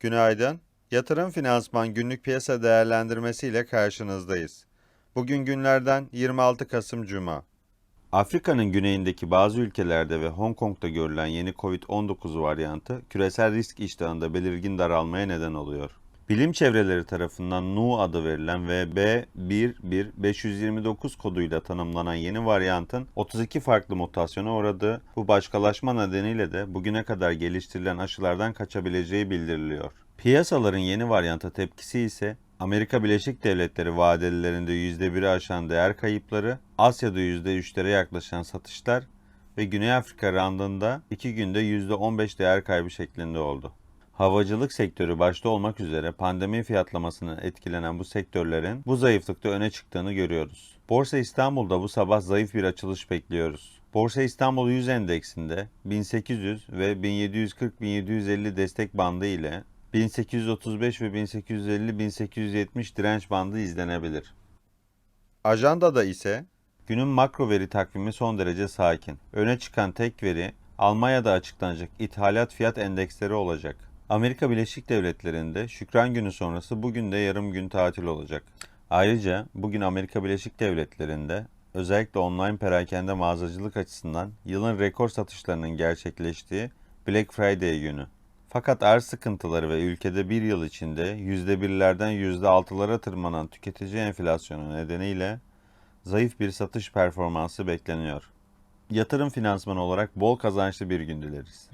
Günaydın. Yatırım Finansman günlük piyasa değerlendirmesi ile karşınızdayız. Bugün günlerden 26 Kasım Cuma. Afrika'nın güneyindeki bazı ülkelerde ve Hong Kong'da görülen yeni Covid-19 varyantı küresel risk iştahında belirgin daralmaya neden oluyor. Bilim çevreleri tarafından Nu adı verilen ve B11529 koduyla tanımlanan yeni varyantın 32 farklı mutasyona uğradığı, bu başkalaşma nedeniyle de bugüne kadar geliştirilen aşılardan kaçabileceği bildiriliyor. Piyasaların yeni varyanta tepkisi ise Amerika Birleşik Devletleri vadelilerinde %1'i aşan değer kayıpları, Asya'da %3'lere yaklaşan satışlar ve Güney Afrika randında 2 günde %15 değer kaybı şeklinde oldu. Havacılık sektörü başta olmak üzere pandemi fiyatlamasının etkilenen bu sektörlerin bu zayıflıkta öne çıktığını görüyoruz. Borsa İstanbul'da bu sabah zayıf bir açılış bekliyoruz. Borsa İstanbul 100 endeksinde 1800 ve 1740-1750 destek bandı ile 1835 ve 1850-1870 direnç bandı izlenebilir. Ajandada ise günün makro veri takvimi son derece sakin. Öne çıkan tek veri Almanya'da açıklanacak ithalat fiyat endeksleri olacak. Amerika Birleşik Devletleri'nde Şükran Günü sonrası bugün de yarım gün tatil olacak. Ayrıca bugün Amerika Birleşik Devletleri'nde özellikle online perakende mağazacılık açısından yılın rekor satışlarının gerçekleştiği Black Friday günü. Fakat arz sıkıntıları ve ülkede bir yıl içinde %1'lerden %6'lara tırmanan tüketici enflasyonu nedeniyle zayıf bir satış performansı bekleniyor. Yatırım finansmanı olarak bol kazançlı bir gün dileriz.